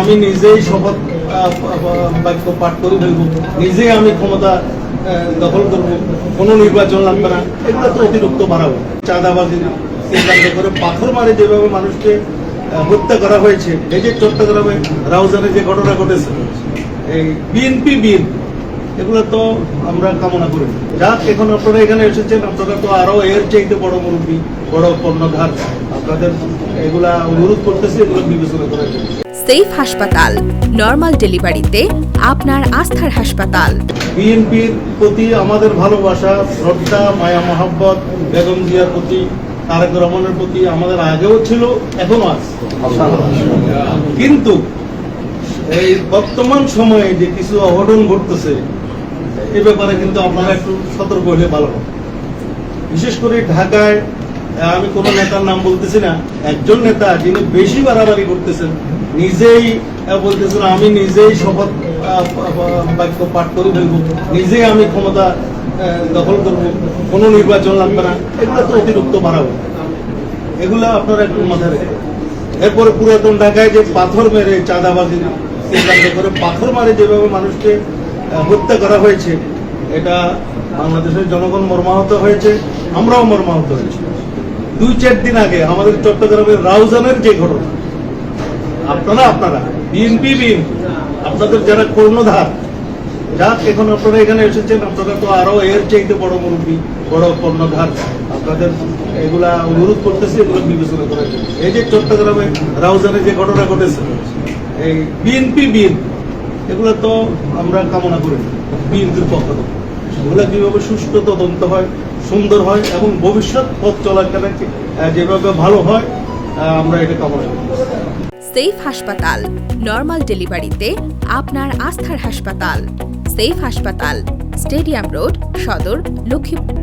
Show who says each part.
Speaker 1: আমি নিজেই শপথ বাক্য পাঠ করে ফেলব। নিজেই আমি ক্ষমতা দখল করব। কোনো নির্বাচন লাগবে না। এগুলো তো অতিরিক্ত বাড়াবো। চাঁদাবাজি করে পাথর মারে যেভাবে মানুষকে হত্যা করা হয়েছে এই যে চট্টগ্রামে রাউজানে যে ঘটনা ঘটেছে, এই বিএনপি বিএনপি এগুলো তো আমরা কামনা করি। যাক, এখন আপনারা এখানে এসেছেন, আপনারা তো আরও এর চাইতে বড় মুরব্বী, বড় কর্ণধার। আপনাদের এগুলা অনুরোধ করতেছি, এগুলো বিবেচনা করার জন্য
Speaker 2: সেফ হাসপাতাল, নর্মাল ডেলিভারিতে আপনার আস্থার হাসপাতাল।
Speaker 1: বিএনপির প্রতি আমাদের ভালোবাসা, শ্রদ্ধা, মায়া, মহাব্বত, বেগম জিয়ার প্রতি, তারেক রহমানের প্রতি আমাদের আগেও ছিল, এখনও আছে। কিন্তু এই বর্তমান সময়ে যে কিছু অঘটন ঘটতেছে, এ ব্যাপারে কিন্তু আপনারা একটু সতর্ক হলে ভালো বিশেষ করে ঢাকায় আমি কোন নেতার নাম বলতেছি না। একজন নেতা যিনি বেশি বাড়াবাড়ি করতেছেন, নিজেই বলতেছেন, আমি নিজেই শপথ বাক্য পাঠ করে ফেলব। নিজেই আমি ক্ষমতা দখল করব। কোনো নির্বাচন লাগবে না। এগুলো তো অতিরিক্ত বাড়াবো এগুলো আপনারা একটু মাথায় রেখে এরপরে পুরাতন ঢাকায় যে পাথর মেরে চাঁদাবাজি করে পাথর মারে যেভাবে মানুষকে হত্যা করা হয়েছে, এটা বাংলাদেশের জনগণ মর্মাহত হয়েছে, আমরাও মর্মাহত হয়েছি। দুই চার দিন আগে আমাদের চট্টগ্রামের রাউজানের যে ঘটনা, আপনারা আপনারা, বিএনপি বিএনপি, আপনাদের যারা কর্ণধার যাক এখন আপনারা এখানে এসেছেন, আপনারা তো আরও এর চাইতে বড় মুরব্বী, বড় কর্ণধার, আপনাদের এগুলা অনুরোধ করতেছি, এগুলো বিবেচনা করার এই যে চট্টগ্রামে রাউজানে যে ঘটনা ঘটেছে, এই বিএনপি বিএনপি, এগুলো তো আমরা কামনা করি বিএনপির পক্ষ থেকে। এগুলো কীভাবে সুষ্ঠু তদন্ত হয়, সুন্দর হয় এবং ভবিষ্যৎ পথ চলাকালে যেভাবে ভালো হয় আমরা এটা কামনা করি।
Speaker 2: সেফ হাসপাতাল, নর্মাল ডেলিভারিতে আপনার আস্থার হাসপাতাল। সেফ হাসপাতাল, স্টেডিয়াম রোড, সদর, লক্ষ্মীপুর।